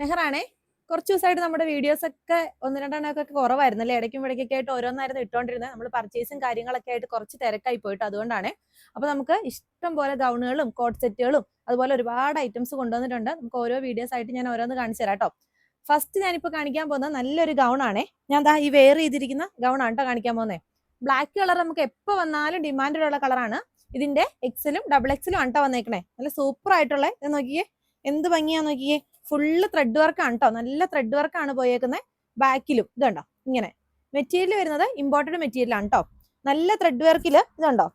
മെഹറാണേ കുറച്ച് ദിവസമായിട്ട് നമ്മുടെ വീഡിയോസ് ഒക്കെ ഒന്ന് രണ്ടെണ്ണമൊക്കെ കുറവായിരുന്നു അല്ലേ? ഇടയ്ക്കും ഇടയ്ക്കൊക്കെ ആയിട്ട് ഓരോന്നായിരുന്നു ഇട്ടുകൊണ്ടിരുന്നത് നമ്മൾ പർച്ചേസും കാര്യങ്ങളൊക്കെ ആയിട്ട് കുറച്ച് തിരക്കായി പോയിട്ട് അതുകൊണ്ടാണ്. അപ്പൊ നമുക്ക് ഇഷ്ടം പോലെ ഗൗണുകളും കോട്ട് സെറ്റുകളും അതുപോലെ ഒരുപാട് ഐറ്റംസ് കൊണ്ടുവന്നിട്ടുണ്ട്. നമുക്ക് ഓരോ വീഡിയോസ് ആയിട്ട് ഞാൻ ഓരോന്ന് കാണിച്ചു തരാം കേട്ടോ. ഫസ്റ്റ് ഞാനിപ്പോൾ കാണിക്കാൻ പോകുന്നത് നല്ലൊരു ഗൗൺ ആണേ ഞാൻ ദാ ഈ വെയർ ചെയ്തിരിക്കുന്ന ഗൗൺ ആണ് കേട്ടോ കാണിക്കാൻ പോകുന്നത് ബ്ലാക്ക് കളർ നമുക്ക് എപ്പോൾ വന്നാലും ഡിമാൻഡിലുള്ള കളറാണ് ഇതിന്റെ എക്സലും ഡബിൾ എക്സലും ആണ് കേട്ടോ വന്നേക്കണേ. നല്ല സൂപ്പർ ആയിട്ടുള്ള നോക്കിയേ. എന്ത് ഭംഗിയാ നോക്കിയേ. ഫുള്ള് ത്രെഡ് വർക്ക് ആണ് കേട്ടോ നല്ല ത്രെഡ് വർക്ക് ആണ് പോയേക്കുന്നത് ബാക്കിലും ഇതുണ്ടോ? ഇങ്ങനെ. മെറ്റീരിയൽ വരുന്നത് ഇമ്പോർട്ടഡ് മെറ്റീരിയൽ ആണ് കേട്ടോ നല്ല ത്രെഡ് വർക്കിൽ ഇതുണ്ടോ?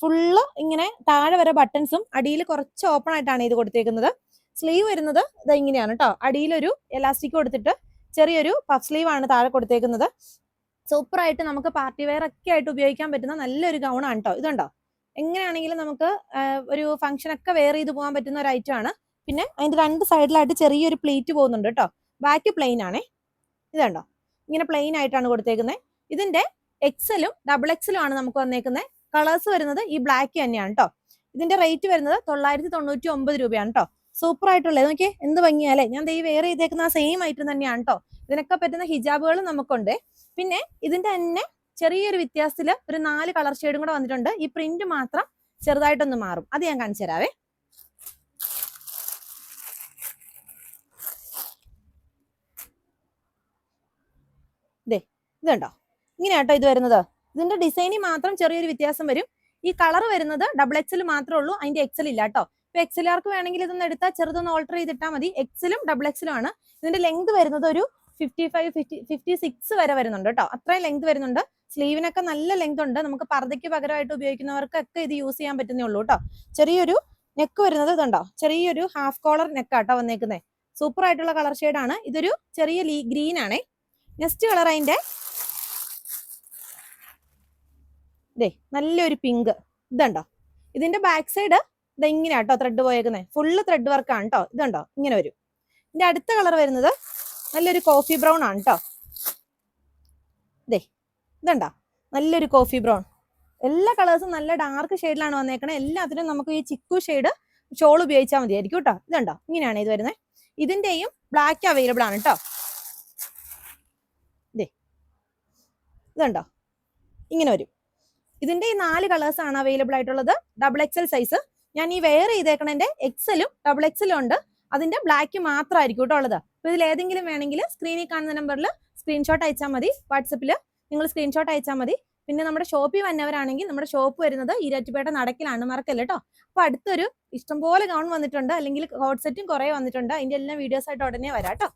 ഫുള്ള് ഇങ്ങനെ താഴെ വരെ ബട്ടൺസും അടിയിൽ കുറച്ച് ഓപ്പൺ ആയിട്ടാണ് ഇത് കൊടുത്തേക്കുന്നത്. സ്ലീവ് വരുന്നത് ഇത് ഇങ്ങനെയാണ് കേട്ടോ അടിയിലൊരു എലാസ്റ്റിക് കൊടുത്തിട്ട് ചെറിയൊരു പഫ് സ്ലീവ് ആണ് താഴെ കൊടുത്തേക്കുന്നത്. സൂപ്പറായിട്ട് നമുക്ക് പാർട്ടി വെയർ ഒക്കെ ആയിട്ട് ഉപയോഗിക്കാൻ പറ്റുന്ന നല്ലൊരു ഗൗണാണ് കേട്ടോ ഇതുണ്ടോ? എങ്ങനെയാണെങ്കിലും നമുക്ക് ഒരു ഫംഗ്ഷനൊക്കെ വെയർ ചെയ്ത് പോകാൻ പറ്റുന്ന ഒരു ഐറ്റം ആണ്. പിന്നെ അതിന്റെ രണ്ട് സൈഡിലായിട്ട് ചെറിയൊരു പ്ലേറ്റ് പോകുന്നുണ്ട് കേട്ടോ. ബാക്ക് പ്ലെയിൻ ആണേ. ഇതുണ്ടോ ഇങ്ങനെ പ്ലെയിൻ ആയിട്ടാണ് കൊടുത്തേക്കുന്നത് ഇതിന്റെ എക്സലും ഡബിൾ എക്സലും ആണ് നമുക്ക് വന്നേക്കുന്നത് കളേഴ്സ് വരുന്നത് ഈ ബ്ലാക്ക് തന്നെയാണ് കേട്ടോ ഇതിന്റെ റേറ്റ് വരുന്നത് തൊള്ളായിരത്തി തൊണ്ണൂറ്റി ഒമ്പത് രൂപയാണ് കേട്ടോ സൂപ്പർ ആയിട്ടുള്ളത് നോക്കിയേ എന്ത് ഭംഗിയാലേ ഞാൻ ദൈവം വെയർ ചെയ്തേക്കുന്ന ആ സെയിം ഐറ്റം തന്നെയാണ് കേട്ടോ ഇതിനൊക്കെ പറ്റുന്ന ഹിജാബുകളും നമുക്കുണ്ട്. പിന്നെ ഇതിന്റെ തന്നെ ചെറിയൊരു വ്യത്യാസത്തിൽ ഒരു നാല് കളർ ഷെയ്ഡും കൂടെ വന്നിട്ടുണ്ട്. ഈ പ്രിന്റ് മാത്രം ചെറുതായിട്ടൊന്ന് മാറും. അത് ഞാൻ കാണിച്ചു തരാവേ. ദേ ഇതുണ്ടോ? ഇങ്ങനെയാട്ടോ ഇത് വരുന്നത്. ഇതിന്റെ ഡിസൈനിൽ മാത്രം ചെറിയൊരു വ്യത്യാസം വരും. ഈ കളർ വരുന്നത് ഡബിൾ എക്സൽ മാത്രമേ ഉള്ളൂ അതിന്റെ എക്സൽ ഇല്ല കേട്ടോ. ഇപ്പൊ എക്സലുകാർക്ക് വേണമെങ്കിൽ ഇതൊന്ന് എടുത്താൽ ചെറുതൊന്ന് ഓൾട്ടർ ചെയ്തിട്ടാൽ മതി. എക്സലും ഡബിൾ എക്സലും ആണ്. ഇതിന്റെ ലെങ്ത് വരുന്നത് ഒരു fifty five fifty fifty six വരെ വരുന്നുണ്ട് കേട്ടോ. അത്രയും ലെങ്ത് വരുന്നുണ്ട്. സ്ലീവിനൊക്കെ നല്ല ലെങ്ത് ഉണ്ട്. നമുക്ക് പർദ്ദയ്ക്ക് പകരമായിട്ട് ഉപയോഗിക്കുന്നവർക്കൊക്കെ ഇത് യൂസ് ചെയ്യാൻ പറ്റുന്നേ ഉള്ളൂ കേട്ടോ. ചെറിയൊരു നെക്ക് വരുന്നത് ഇതുണ്ടോ? ചെറിയൊരു ഹാഫ് കോളർ നെക്കാട്ടോ വന്നേക്കുന്നത് സൂപ്പർ ആയിട്ടുള്ള കളർ ഷെയ്ഡാണ് ഇതൊരു ചെറിയ ഗ്രീൻ ആണേ. നെക്സ്റ്റ് കളർ അതിന്റെ ദേ നല്ലൊരു പിങ്ക് ഇതുണ്ടോ? ഇതിന്റെ ബാക്ക് സൈഡ് ഇത് ഇങ്ങനെ കേട്ടോ ത്രെഡ് പോയേക്കുന്നത് ഫുള്ള് ത്രെഡ് വർക്കാണ് കേട്ടോ ഇതുണ്ടോ? ഇങ്ങനെ വരും. ഇതിന്റെ അടുത്ത കളർ വരുന്നത് നല്ലൊരു കോഫി ബ്രൗൺ ആണ് കേട്ടോ ദേ ഇതുണ്ടോ? നല്ലൊരു കോഫി ബ്രൗൺ എല്ലാ കളേഴ്സും നല്ല ഡാർക്ക് ഷെയ്ഡിലാണ് വന്നേക്കണേ. എല്ലാത്തിനും നമുക്ക് ഈ ചിക്കു ഷെയ്ഡ് ഷോൾ ഉപയോഗിച്ചാൽ മതിയായിരിക്കും കേട്ടോ ഇതുണ്ടോ? ഇങ്ങനെയാണ് ഇത് വരുന്നത് ഇതിന്റെയും ബ്ലാക്ക് അവൈലബിൾ ആണ് കേട്ടോ ദേ ഇതുണ്ടോ? ഇങ്ങനെ വരും. ഇതിന്റെ ഈ നാല് കളേഴ്സ് ആണ് അവൈലബിൾ ആയിട്ടുള്ളത്. ഡബിൾ എക്സൽ സൈസ് ഞാൻ ഈ വെയർ ചെയ്തേക്കണതിന്റെ എക്സലും ഡബിൾ എക്സലും ഉണ്ട്. അതിന്റെ ബ്ലാക്ക് മാത്രമായിരിക്കും കേട്ടോ ഉള്ളത്. അപ്പൊ ഇതിൽ ഏതെങ്കിലും വേണമെങ്കിൽ സ്ക്രീനിൽ കാണുന്ന നമ്പറിൽ സ്ക്രീൻഷോട്ട് അയച്ചാൽ മതി. വാട്സപ്പിൽ നിങ്ങൾ സ്ക്രീൻഷോട്ട് അയച്ചാൽ മതി. പിന്നെ നമ്മുടെ ഷോപ്പിൽ വന്നവരാണെങ്കിൽ നമ്മുടെ ഷോപ്പ് വരുന്നത് ഈരാറ്റുപേട്ട നടക്കിലാണ് മറക്കല്ല കേട്ടോ. അപ്പൊ അടുത്തൊരു ഇഷ്ടംപോലെ ഗൗൺ വന്നിട്ടുണ്ട്. അല്ലെങ്കിൽ ഹോട്ട് സെറ്റും കുറെ വന്നിട്ടുണ്ട്. അതിന്റെ എല്ലാം വീഡിയോസ് ആയിട്ട് ഉടനെ വരാം കേട്ടോ.